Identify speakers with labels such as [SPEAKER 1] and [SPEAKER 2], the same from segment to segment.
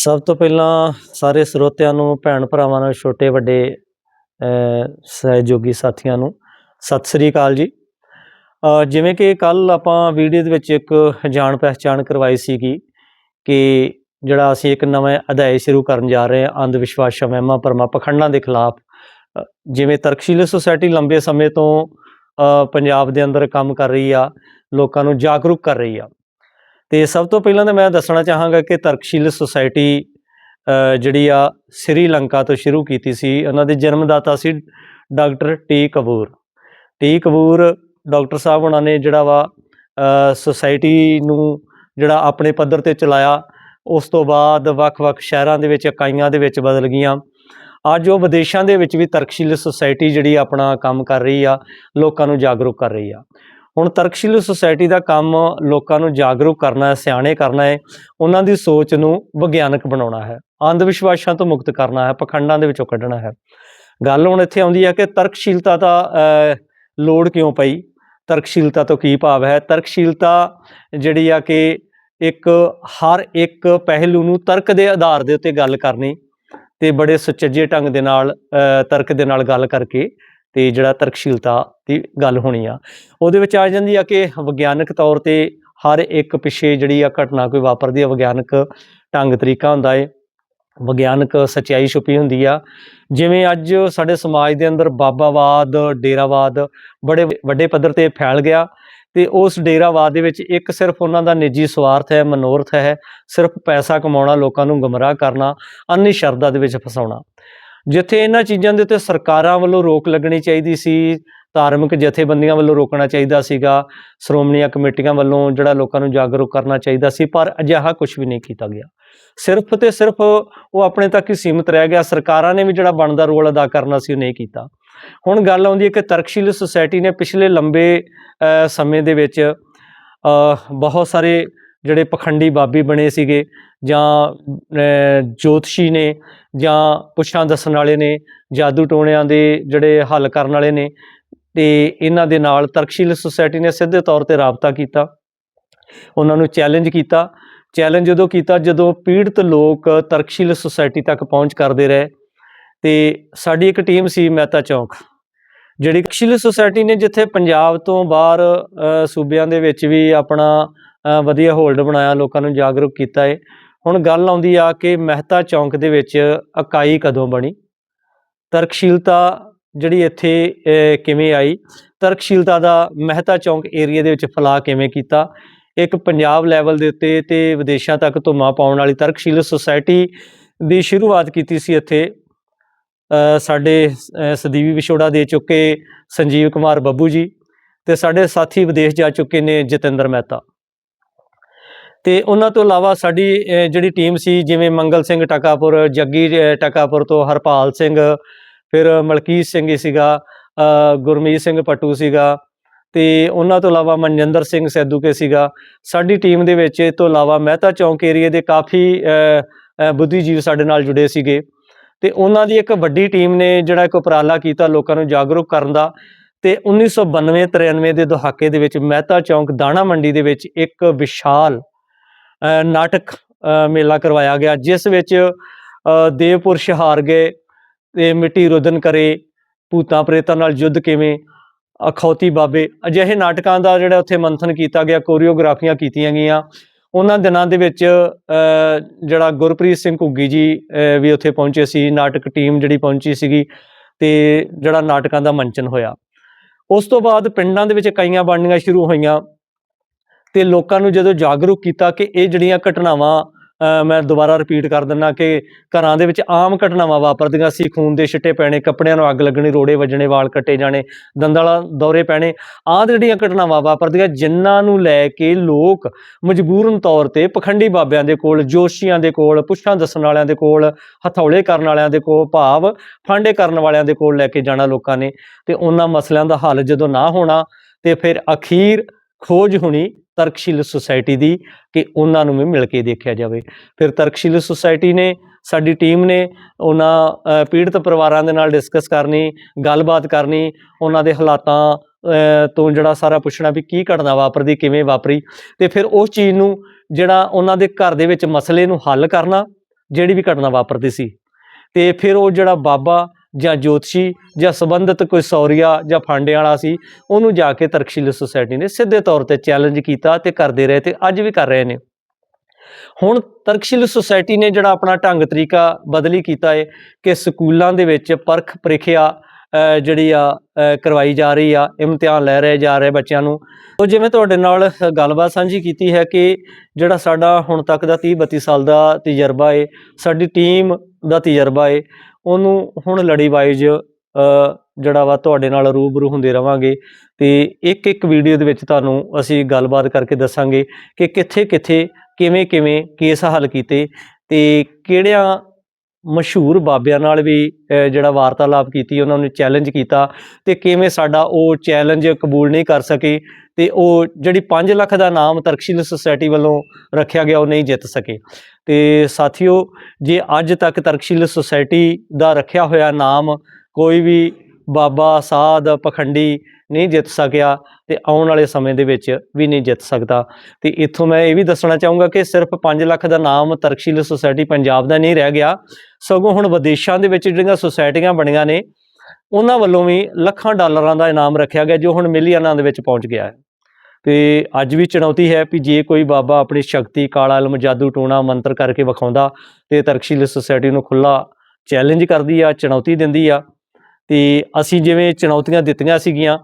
[SPEAKER 1] ਸਭ ਤੋਂ ਪਹਿਲਾਂ ਸਾਰੇ ਸਰੋਤਿਆਂ ਨੂੰ, ਭੈਣ ਭਰਾਵਾਂ ਨੂੰ ਛੋਟੇ, ਵੱਡੇ ਸਹਿਯੋਗੀ ਸਾਥੀਆਂ ਨੂੰ ਸਤਿ ਸ੍ਰੀ ਅਕਾਲ ਜੀ। ਜਿਵੇਂ ਕਿ ਕੱਲ ਆਪਾਂ ਵੀਡੀਓ ਦੇ ਵਿੱਚ ਇੱਕ ਜਾਣ ਪਹਿਚਾਣ ਕਰਵਾਈ ਸੀਗੀ ਕਿ ਜਿਹੜਾ ਅਸੀਂ ਇੱਕ ਨਵੇਂ ਅਧਿਆਇ ਸ਼ੁਰੂ ਕਰਨ ਜਾ ਰਹੇ ਹਾਂ, ਅੰਧ ਵਿਸ਼ਵਾਸ, ਵਹਿਮਾਂ, ਭਰਮਾਂ, ਪਖੰਡਾਂ ਦੇ ਖਿਲਾਫ। ਜਿਵੇਂ ਤਰਕਸ਼ੀਲ ਸੁਸਾਇਟੀ ਲੰਬੇ ਸਮੇਂ ਤੋਂ ਪੰਜਾਬ ਦੇ ਅੰਦਰ ਕੰਮ ਕਰ ਰਹੀ ਆ, ਲੋਕਾਂ ਨੂੰ ਜਾਗਰੂਕ ਕਰ ਰਹੀ ਆ। ਤੇ ਸਭ ਤੋਂ ਪਹਿਲਾਂ ਤਾਂ ਮੈਂ ਦੱਸਣਾ ਚਾਹਾਂਗਾ ਕਿ ਤਰਕਸ਼ੀਲ ਸੁਸਾਇਟੀ ਜਿਹੜੀ ਆ ਸ੍ਰੀਲੰਕਾ ਤੋਂ ਸ਼ੁਰੂ ਕੀਤੀ ਸੀ, ਉਹਨਾਂ ਦੇ ਜਨਮਦਾਤਾ ਸੀ doctor T Kapoor. T Kapoor doctor ਸਾਹਿਬ ਉਹਨਾਂ ਨੇ ਜਿਹੜਾ ਵਾ ਸੁਸਾਇਟੀ ਨੂੰ ਜਿਹੜਾ ਆਪਣੇ ਪੱਧਰ ਤੇ ਚਲਾਇਆ, ਉਸ ਤੋਂ ਬਾਅਦ ਵੱਖ-ਵੱਖ ਸ਼ਹਿਰਾਂ ਦੇ ਵਿੱਚ, ਇਕਾਈਆਂ ਦੇ ਵਿੱਚ ਬਦਲ ਗਈਆਂ। ਅੱਜ ਉਹ ਵਿਦੇਸ਼ਾਂ ਦੇ ਵਿੱਚ ਵੀ ਤਰਕਸ਼ੀਲ ਸੁਸਾਇਟੀ ਜਿਹੜੀ ਆਪਣਾ ਕੰਮ ਕਰ ਰਹੀ ਆ, ਲੋਕਾਂ ਨੂੰ ਜਾਗਰੂਕ ਕਰ ਰਹੀ ਆ। ਹੁਣ ਤਰਕਸ਼ੀਲ ਸੁਸਾਇਟੀ ਦਾ ਕੰਮ ਲੋਕਾਂ ਨੂੰ ਜਾਗਰੂਕ ਕਰਨਾ ਹੈ, ਸਿਆਣੇ ਕਰਨਾ ਹੈ, ਉਹਨਾਂ ਦੀ ਸੋਚ ਨੂੰ ਵਿਗਿਆਨਕ ਬਣਾਉਣਾ ਹੈ ਅੰਧ ਵਿਸ਼ਵਾਸਾਂ ਤੋਂ ਮੁਕਤ ਕਰਨਾ ਹੈ, ਪਖੰਡਾਂ ਦੇ ਵਿੱਚੋਂ ਕੱਢਣਾ ਹੈ। ਗੱਲ ਹੁਣ ਇੱਥੇ ਆਉਂਦੀ ਹੈ ਕਿ ਤਰਕਸ਼ੀਲਤਾ ਦਾ ਲੋੜ ਕਿਉਂ ਪਈ? ਤਰਕਸ਼ੀਲਤਾ ਤੋਂ ਕੀ ਭਾਵ ਹੈ? ਤਰਕਸ਼ੀਲਤਾ ਜਿਹੜੀ ਆ ਕਿ ਇੱਕ, ਹਰ ਇੱਕ ਪਹਿਲੂ ਨੂੰ ਤਰਕ ਦੇ ਆਧਾਰ ਦੇ ਉੱਤੇ ਗੱਲ ਕਰਨੀ ਤੇ ਬੜੇ ਸੁਚੱਜੇ ਢੰਗ ਦੇ ਨਾਲ ਤਰਕ ਦੇ ਨਾਲ ਗੱਲ ਕਰਕੇ ਤੇ ਜਿਹੜਾ ਤਰਕਸ਼ੀਲਤਾ ਦੀ ਗੱਲ ਹੋਣੀ ਆ, ਉਹਦੇ ਵਿੱਚ ਆ ਜਾਂਦੀ ਆ ਕਿ ਵਿਗਿਆਨਕ ਤੌਰ ਤੇ ਹਰ ਇੱਕ ਪਿੱਛੇ ਜਿਹੜੀ ਆ ਘਟਨਾ ਕੋਈ ਵਾਪਰਦੀ ਆ, ਵਿਗਿਆਨਕ ਢੰਗ ਤਰੀਕਾ ਹੁੰਦਾ ਏ, ਵਿਗਿਆਨਕ ਸਚਾਈ ਛੁਪੀ ਹੁੰਦੀ ਆ। ਜਿਵੇਂ ਅੱਜ ਸਾਡੇ ਸਮਾਜ ਦੇ ਅੰਦਰ ਬਾਬਾਵਾਦ, ਡੇਰਾਵਾਦ ਬੜੇ ਵੱਡੇ ਪੱਧਰ ਤੇ ਫੈਲ ਗਿਆ ਤੇ ਉਸ ਡੇਰਾਵਾਦ ਦੇ ਵਿੱਚ ਇੱਕ ਸਿਰਫ ਉਹਨਾਂ ਦਾ ਨਿੱਜੀ ਸਵਾਰਥ ਹੈ, ਮਨੋਰਥ ਹੈ, ਸਿਰਫ ਪੈਸਾ ਕਮਾਉਣਾ, ਲੋਕਾਂ ਨੂੰ ਗਮਰਾਹ ਕਰਨਾ ਅੰਨੀ ਸ਼ਰਧਾ ਦੇ ਵਿੱਚ ਫਸਾਉਣਾ। ਜਿੱਥੇ ਇਹਨਾਂ ਚੀਜ਼ਾਂ ਦੇ ਉੱਤੇ ਸਰਕਾਰਾਂ ਵੱਲੋਂ ਰੋਕ ਲੱਗਣੀ ਚਾਹੀਦੀ ਸੀ, ਧਾਰਮਿਕ ਜਥੇਬੰਦੀਆਂ ਵੱਲੋਂ ਰੋਕਣਾ ਚਾਹੀਦਾ ਸੀਗਾ, ਸ਼੍ਰੋਮਣੀਆਂ ਕਮੇਟੀਆਂ ਵੱਲੋਂ ਜਿਹੜਾ ਲੋਕਾਂ ਨੂੰ ਜਾਗਰੂਕ ਕਰਨਾ ਚਾਹੀਦਾ ਸੀ, ਪਰ ਅਜਿਹਾ ਕੁਝ ਵੀ ਨਹੀਂ ਕੀਤਾ ਗਿਆ। ਸਿਰਫ ਤੇ ਸਿਰਫ ਉਹ ਆਪਣੇ ਤੱਕ ਹੀ ਸੀਮਿਤ ਰਹਿ ਗਿਆ, ਸਰਕਾਰਾਂ ਨੇ ਵੀ ਜਿਹੜਾ ਬਣਦਾ ਰੋਲ ਅਦਾ ਕਰਨਾ ਸੀ, ਉਹ ਨਹੀਂ ਕੀਤਾ। ਹੁਣ ਗੱਲ ਆਉਂਦੀ ਹੈ ਕਿ ਤਰਕਸ਼ੀਲ ਸੁਸਾਇਟੀ ਨੇ ਪਿਛਲੇ ਲੰਬੇ ਸਮੇਂ ਦੇ ਵਿੱਚ ਬਹੁਤ ਸਾਰੇ ਜਿਹੜੇ ਪਖੰਡੀ ਬਾਬੀ ਬਣੇ ਸੀਗੇ ਜਾਂ ਜੋਤਸ਼ੀ ਨੇ ਜਾਂ ਪੁੱਛਾਂ ਦੱਸਣ ਵਾਲੇ ਨੇ, ਜਾਦੂ ਟੋਣਿਆਂ ਦੇ ਜਿਹੜੇ ਹੱਲ ਕਰਨ ਵਾਲੇ ਨੇ, ਤੇ ਇਹਨਾਂ ਦੇ ਨਾਲ ਤਰਕਸ਼ੀਲ ਸੁਸਾਇਟੀ ਨੇ ਸਿੱਧੇ ਤੌਰ ਤੇ ਰਾਬਤਾ ਕੀਤਾ। ਉਹਨਾਂ ਨੂੰ ਚੈਲੰਜ ਕੀਤਾ। ਚੈਲੰਜ ਜਦੋਂ ਕੀਤਾ ਜਦੋਂ ਪੀੜਤ ਲੋਕ ਤਰਕਸ਼ੀਲ ਸੁਸਾਇਟੀ ਤੱਕ ਪਹੁੰਚ ਕਰਦੇ ਰਹੇ। ਤੇ ਸਾਡੀ ਇੱਕ ਟੀਮ ਸੀ ਮਹਿਤਾ ਚੌਂਕ, ਜਿਹੜੀ ਤਰਕਸ਼ੀਲ ਸੁਸਾਇਟੀ ਨੇ ਜਿੱਥੇ ਪੰਜਾਬ ਤੋਂ ਬਾਹਰ ਸੂਬਿਆਂ ਦੇ ਵਿੱਚ ਵੀ ਆਪਣਾ ਵਧੀਆ ਹੋਲਡ ਬਣਾਇਆ, ਲੋਕਾਂ ਨੂੰ ਜਾਗਰੂਕ ਕੀਤਾ ਹੈ ਹੁਣ ਗੱਲ ਆਉਂਦੀ ਆ ਕਿ ਮਹਿਤਾ ਚੌਂਕ ਦੇ ਵਿੱਚ ਇਕਾਈ ਕਦੋਂ ਬਣੀ? ਤਰਕਸ਼ੀਲਤਾ ਜਿਹੜੀ ਇੱਥੇ ਕਿਵੇਂ ਆਈ? ਤਰਕਸ਼ੀਲਤਾ ਦਾ ਮਹਿਤਾ ਚੌਂਕ ਏਰੀਆ ਦੇ ਵਿੱਚ ਫੈਲਾਅ ਕਿਵੇਂ ਕੀਤਾ? ਇੱਕ ਪੰਜਾਬ ਲੈਵਲ ਦੇ ਉੱਤੇ ਤੇ ਵਿਦੇਸ਼ਾਂ ਤੱਕ ਧੁੰਮਾਂ ਪਾਉਣ ਵਾਲੀ ਤਰਕਸ਼ੀਲ ਸੁਸਾਇਟੀ ਦੀ ਸ਼ੁਰੂਆਤ ਕੀਤੀ ਸੀ ਇੱਥੇ। ਸਾਡੇ ਸਦੀਵੀ ਵਿਛੋੜਾ ਦੇ ਚੁੱਕੇ ਸੰਜੀਵ ਕੁਮਾਰ ਬੱਬੂ ਜੀ ਤੇ ਸਾਡੇ ਸਾਥੀ ਵਿਦੇਸ਼ ਜਾ ਚੁੱਕੇ ਨੇ ਜਤਿੰਦਰ ਮਹਿਤਾ। ਤੇ ਉਹਨਾਂ ਤੋਂ ਇਲਾਵਾ ਸਾਡੀ ਜਿਹੜੀ ਟੀਮ ਸੀ, ਜਿਵੇਂ ਮੰਗਲ ਸਿੰਘ ਟਕਾਪੁਰ, ਜੱਗੀ ਟਕਾਪੁਰ ਤੋਂ ਹਰਪਾਲ ਸਿੰਘ, ਫਿਰ ਮਲਕੀਤ ਸਿੰਘ ਹੀ ਸੀਗਾ ਗੁਰਮੀਤ ਸਿੰਘ ਪੱਟੂ ਸੀਗਾ, ਤੇ ਉਹਨਾਂ ਤੋਂ ਇਲਾਵਾ ਮਨਜਿੰਦਰ ਸਿੰਘ ਸੈਦੂ ਕੇ ਸੀਗਾ। ਸਾਡੀ ਟੀਮ ਦੇ ਵਿੱਚ ਇਹ ਤੋਂ ਇਲਾਵਾ ਮਹਿਤਾ ਚੌਂਕ ਏਰੀਏ ਦੇ ਕਾਫੀ ਬੁੱਧੀਜੀਵ ਸਾਡੇ ਨਾਲ ਜੁੜੇ ਸੀਗੇ। ਤੇ ਉਹਨਾਂ ਦੀ ਇੱਕ ਵੱਡੀ ਟੀਮ ਨੇ ਜਿਹੜਾ ਇੱਕ ਉਪਰਾਲਾ ਕੀਤਾ ਲੋਕਾਂ ਨੂੰ ਜਾਗਰੂਕ ਕਰਨ ਦਾ, ਤੇ 1992 93 ਦੇ ਦਹਾਕੇ ਦੇ ਵਿੱਚ ਮਹਿਤਾ ਚੌਂਕ ਦਾਣਾ ਮੰਡੀ ਦੇ ਵਿੱਚ ਇੱਕ ਵਿਸ਼ਾਲ ਨਾਟਕ ਮੇਲਾ ਕਰਵਾਇਆ ਗਿਆ ਜਿਸ ਵਿੱਚ ਅ, ਦੇਵਪੁਰ ਸ਼ਹਾਰ ਗਏ ਤੇ ਮਿੱਟੀ ਰੁਦਨ ਕਰੇ ਭੂਤਾਂ ਪ੍ਰੇਤਾਂ ਨਾਲ ਯੁੱਧ ਕਿਵੇਂ ਅਖੌਤੀ ਬਾਬੇ ਅਜਿਹੇ ਨਾਟਕਾਂ ਦਾ ਜਿਹੜਾ ਉੱਥੇ ਮੰਥਨ ਕੀਤਾ ਗਿਆ ਕੋਰੀਓਗ੍ਰਾਫੀਆਂ ਕੀਤੀਆਂ ਗਈਆਂ। ਉਹਨਾਂ ਦਿਨਾਂ ਦੇ ਵਿੱਚ ਜਿਹੜਾ ਗੁਰਪ੍ਰੀਤ ਸਿੰਘ ਘੁੱਗੀ ਜੀ ਵੀ ਉੱਥੇ ਪਹੁੰਚੇ ਸੀ ਨਾਟਕ ਟੀਮ ਜਿਹੜੀ ਪਹੁੰਚੀ ਸੀਗੀ ਤੇ ਜਿਹੜਾ ਨਾਟਕਾਂ ਦਾ ਮੰਚਨ ਹੋਇਆ। ਉਸ ਤੋਂ ਬਾਅਦ ਪਿੰਡਾਂ ਦੇ ਵਿੱਚ ਇਕਾਈਆਂ ਬਣਨੀਆਂ ਸ਼ੁਰੂ ਹੋਈਆਂ। ਤੇ ਲੋਕਾਂ ਨੂੰ ਜਦੋਂ ਜਾਗਰੂਕ ਕੀਤਾ ਕਿ ਇਹ ਜਿਹੜੀਆਂ ਘਟਨਾਵਾਂ ਮੈਂ ਦੁਬਾਰਾ ਰਿਪੀਟ ਕਰ ਦਿੰਦਾ ਕਿ ਘਰਾਂ ਦੇ ਵਿੱਚ ਆਮ ਘਟਨਾਵਾਂ ਵਾਪਰਦੀਆਂ, ਸੀ ਖੂਨ ਦੇ ਛਿੱਟੇ ਪੈਣੇ, ਕੱਪੜਿਆਂ ਨੂੰ ਅੱਗ ਲੱਗਣੀ, ਰੋੜੇ ਵੱਜਣੇ, ਵਾਲ ਕੱਟੇ ਜਾਣੇ ਦੰਦਾਲਾ ਦੌਰੇ ਪੈਣੇ, ਆਹ ਜਿਹੜੀਆਂ ਘਟਨਾਵਾਂ ਵਾਪਰਦੀਆਂ, ਜਿਨ੍ਹਾਂ ਨੂੰ ਲੈ ਕੇ ਲੋਕ ਮਜਬੂਰਨ ਤੌਰ ਤੇ ਪਖੰਡੀ ਬਾਬਿਆਂ ਦੇ ਕੋਲ, ਜੋਸ਼ੀਆਂ ਦੇ ਕੋਲ, ਪੁੱਛਾਂ ਦੱਸਣ ਵਾਲਿਆਂ ਦੇ ਕੋਲ ਹਥੌਲੇ ਕਰਨ ਵਾਲਿਆਂ ਦੇ ਕੋਲ, ਭਾਵ ਫਾਂਡੇ ਕਰਨ ਵਾਲਿਆਂ ਦੇ ਕੋਲ ਲੈ ਕੇ ਜਾਣਾ ਲੋਕਾਂ ਨੇ। ਤੇ ਉਹਨਾਂ ਮਸਲਿਆਂ ਦਾ ਹੱਲ ਜਦੋਂ ਨਾ ਹੋਣਾ, ਤੇ ਫਿਰ ਅਖੀਰ ਖੋਜ ਹੋਣੀ ਤਰਕਸ਼ੀਲ ਸੁਸਾਇਟੀ ਦੀ ਕਿ ਉਹਨਾਂ ਨੂੰ ਵੀ ਮਿਲ ਕੇ ਦੇਖਿਆ ਜਾਵੇ। ਫਿਰ ਤਰਕਸ਼ੀਲ ਸੁਸਾਇਟੀ ਨੇ, ਸਾਡੀ ਟੀਮ ਨੇ ਉਹਨਾਂ ਪੀੜਤ ਪਰਿਵਾਰਾਂ ਦੇ ਨਾਲ ਡਿਸਕਸ ਕਰਨੀ, ਗੱਲਬਾਤ ਕਰਨੀ, ਉਹਨਾਂ ਦੇ ਹਾਲਾਤਾਂ ਤੋਂ ਜਿਹੜਾ ਸਾਰਾ ਪੁੱਛਣਾ ਵੀ ਕੀ ਘਟਨਾ ਵਾਪਰਦੀ, ਕਿਵੇਂ ਵਾਪਰੀ ਤੇ ਫਿਰ ਉਸ ਚੀਜ਼ ਨੂੰ ਜਿਹੜਾ ਉਹਨਾਂ ਦੇ ਘਰ ਦੇ ਵਿੱਚ ਮਸਲੇ ਨੂੰ ਹੱਲ ਕਰਨਾ, ਜਿਹੜੀ ਵੀ ਘਟਨਾ ਵਾਪਰਦੀ ਸੀ। ਤੇ ਫਿਰ ਉਹ ਜਿਹੜਾ ਬਾਬਾ ਜਾਂ ਜੋਤਸ਼ੀ ਜਾਂ ਸੰਬੰਧਿਤ ਕੋਈ ਸੌਰੀਆ ਜਾਂ ਫਾਂਡੇ ਵਾਲਾ ਸੀ, ਉਹਨੂੰ ਜਾ ਕੇ ਤਰਕਸ਼ੀਲ ਸੁਸਾਇਟੀ ਨੇ ਸਿੱਧੇ ਤੌਰ ਤੇ ਚੈਲੰਜ ਕੀਤਾ ਤੇ ਕਰਦੇ ਰਹੇ ਤੇ ਅੱਜ ਵੀ ਕਰ ਰਹੇ ਨੇ। ਹੁਣ ਤਰਕਸ਼ੀਲ ਸੁਸਾਇਟੀ ਨੇ ਜਿਹੜਾ ਆਪਣਾ ਢੰਗ ਤਰੀਕਾ ਬਦਲੀ ਕੀਤਾ ਹੈ ਕਿ ਸਕੂਲਾਂ ਦੇ ਵਿੱਚ ਪਰਖ ਪ੍ਰੀਖਿਆ ਜਿਹੜੀ ਆ ਕਰਵਾਈ ਜਾ ਰਹੀ ਆ, ਇਮਤਿਹਾਨ ਲੈ ਰਹੇ ਜਾ ਰਹੇ ਬੱਚਿਆਂ ਨੂੰ। ਉਹ ਜਿਵੇਂ ਤੁਹਾਡੇ ਨਾਲ ਗੱਲਬਾਤ ਸਾਂਝੀ ਕੀਤੀ ਹੈ ਕਿ ਜਿਹੜਾ ਸਾਡਾ ਹੁਣ ਤੱਕ ਦਾ 30 32 ਸਾਲ ਦਾ ਤਜਰਬਾ ਏ, ਸਾਡੀ ਟੀਮ ਦਾ ਤਜਰਬਾ ਏ ਉਹਨੂੰ ਹੁਣ ਲੜੀ ਵਾਈਜ਼ ਜਿਹੜਾ ਵਾ ਤੁਹਾਡੇ ਨਾਲ ਰੂਬਰੂ ਹੁੰਦੇ ਰਵਾਂਗੇ। ਤੇ ਇੱਕ ਇੱਕ ਵੀਡੀਓ ਦੇ ਵਿੱਚ ਤੁਹਾਨੂੰ ਅਸੀਂ ਗੱਲਬਾਤ ਕਰਕੇ ਦੱਸਾਂਗੇ ਕਿ ਕਿੱਥੇ ਕਿੱਥੇ ਕਿਵੇਂ ਕਿਵੇਂ ਕੇਸ ਹੱਲ ਕੀਤੇ ਤੇ ਕਿਹੜਿਆਂ ਮਸ਼ਹੂਰ ਬਾਬਿਆਂ ਨਾਲ ਵੀ ਜਿਹੜਾ ਵਾਰਤਾਲਾਪ ਕੀਤੀ, ਉਹਨਾਂ ਨੂੰ ਚੈਲੰਜ ਕੀਤਾ ਤੇ ਕਿਵੇਂ ਸਾਡਾ ਉਹ ਚੈਲੰਜ ਕਬੂਲ ਨਹੀਂ ਕਰ ਸਕੇ ਤੇ ਉਹ ਜਿਹੜੀ 5 ਲੱਖ ਦਾ ਨਾਮ ਤਰਕਸ਼ੀਲ ਸੁਸਾਇਟੀ ਵੱਲੋਂ ਰੱਖਿਆ ਗਿਆ, ਉਹ ਨਹੀਂ ਜਿੱਤ ਸਕੇ। ਤੇ ਸਾਥੀਓ, ਜੇ ਅੱਜ ਤੱਕ ਤਰਕਸ਼ੀਲ ਸੁਸਾਇਟੀ ਦਾ ਰੱਖਿਆ ਹੋਇਆ ਨਾਮ ਕੋਈ ਵੀ ਬਾਬਾ ਸਾਧ ਪਖੰਡੀ ਨਹੀਂ ਜਿੱਤ ਸਕਿਆ ਤੇ ਆਉਣ ਵਾਲੇ ਸਮੇਂ ਦੇ ਵਿੱਚ ਵੀ ਨਹੀਂ ਜਿੱਤ ਸਕਦਾ। ਤੇ ਇੱਥੋਂ ਮੈਂ ਇਹ ਵੀ ਦੱਸਣਾ ਚਾਹੂੰਗਾ ਕਿ ਸਿਰਫ 5 ਲੱਖ ਦਾ ਨਾਮ ਤਰਕਸ਼ੀਲ ਸੁਸਾਇਟੀ ਪੰਜਾਬ ਦਾ ਨਹੀਂ ਰਹਿ ਗਿਆ। ਸਗੋਂ ਹੁਣ ਵਿਦੇਸ਼ਾਂ ਦੇ ਵਿੱਚ ਜਿਹੜੀਆਂ ਸੁਸਾਇਟੀਆਂ ਬਣੀਆਂ ਨੇ, ਉਹਨਾਂ ਵੱਲੋਂ ਵੀ ਲੱਖਾਂ ਡਾਲਰਾਂ ਦਾ ਇਨਾਮ ਰੱਖਿਆ ਗਿਆ ਜੋ ਹੁਣ ਮਿਲੀਅਨਾਂ ਦੇ ਵਿੱਚ ਪਹੁੰਚ ਗਿਆ ਹੈ। ਤੇ ਅੱਜ ਵੀ ਚੁਣੌਤੀ ਹੈ ਕਿ ਜੇ ਕੋਈ ਬਾਬਾ ਆਪਣੀ ਸ਼ਕਤੀ, ਕਾਲਾ ਇਲਮ, ਜਾਦੂ ਟੂਣਾ ਮੰਤਰ ਕਰਕੇ ਵਿਖਾਉਂਦਾ ਤੇ ਤਰਕਸ਼ੀਲ ਸੁਸਾਇਟੀ ਨੂੰ ਖੁੱਲਾ ਚੈਲੰਜ ਕਰਦੀ ਆ, ਚੁਣੌਤੀ ਦਿੰਦੀ ਆ ਤੇ ਅਸੀਂ ਜਿਵੇਂ ਚੁਣੌਤੀਆਂ ਦਿੱਤੀਆਂ ਸੀਗੀਆਂ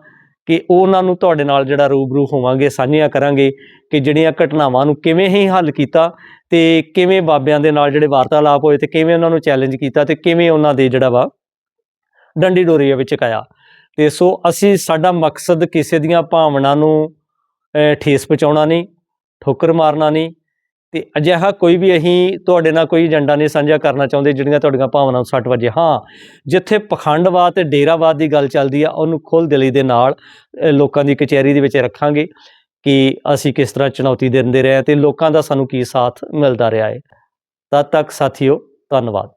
[SPEAKER 1] ਕਿ ਉਹਨਾਂ ਨੂੰ ਤੁਹਾਡੇ ਨਾਲ ਜਿਹੜਾ ਰੂਬਰੂ ਹੋਵਾਂਗੇ, ਸਾਂਝੀਆਂ ਕਰਾਂਗੇ ਕਿ ਜਿਹੜੀਆਂ ਘਟਨਾਵਾਂ ਨੂੰ ਕਿਵੇਂ ਹੀ ਹੱਲ ਕੀਤਾ ਤੇ ਕਿਵੇਂ ਬਾਬਿਆਂ ਦੇ ਨਾਲ ਜਿਹੜੇ ਵਾਰਤਾਲਾਪ ਹੋਏ ਤੇ ਕਿਵੇਂ ਉਹਨਾਂ ਨੂੰ ਚੈਲੰਜ ਕੀਤਾ ਤੇ ਕਿਵੇਂ ਉਹਨਾਂ ਦੇ ਜਿਹੜਾ ਵਾ ਡੰਡੀ ਡੋਰੀ ਵਿੱਚ ਕਾਇਆ। ਤੇ ਸੋ ਅਸੀਂ ਸਾਡਾ ਮਕਸਦ ਕਿਸੇ ਦੀਆਂ ਭਾਵਨਾ ਨੂੰ ਠੇਸ ਪਹੁੰਚਾਉਣਾ ਨਹੀਂ, ਠੋਕਰ ਮਾਰਨਾ ਨਹੀਂ ਤੇ ਅਜਿਹਾ ਕੋਈ ਵੀ ਅਸੀਂ ਤੁਹਾਡੇ ਨਾਲ ਕੋਈ ਏਜੰਡਾ ਨਹੀਂ ਸਾਂਝਾ ਕਰਨਾ ਚਾਹੁੰਦੇ ਜਿਹੜੀਆਂ ਤੁਹਾਡੀਆਂ ਭਾਵਨਾਵਾਂ ਨੂੰ ਸੱਟ ਵਜੇ। ਹਾਂ, ਜਿੱਥੇ ਪਖੰਡਵਾਦ ਤੇ ਡੇਰਾਵਾਦ ਦੀ ਗੱਲ ਚੱਲਦੀ ਆ, ਉਹਨੂੰ ਖੁੱਲ੍ਹ ਦਿਲੀ ਦੇ ਨਾਲ ਲੋਕਾਂ ਦੀ ਕਚਹਿਰੀ ਦੇ ਵਿੱਚ ਰੱਖਾਂਗੇ ਕਿ ਅਸੀਂ ਕਿਸ ਤਰ੍ਹਾਂ ਚੁਣੌਤੀ ਦਿੰਦੇ ਰਹੇ ਹਾਂ ਤੇ ਲੋਕਾਂ ਦਾ ਸਾਨੂੰ ਕੀ ਸਾਥ ਮਿਲਦਾ ਰਿਹਾ ਹੈ ਤਦ ਤੱਕ ਸਾਥੀਓ, ਧੰਨਵਾਦ।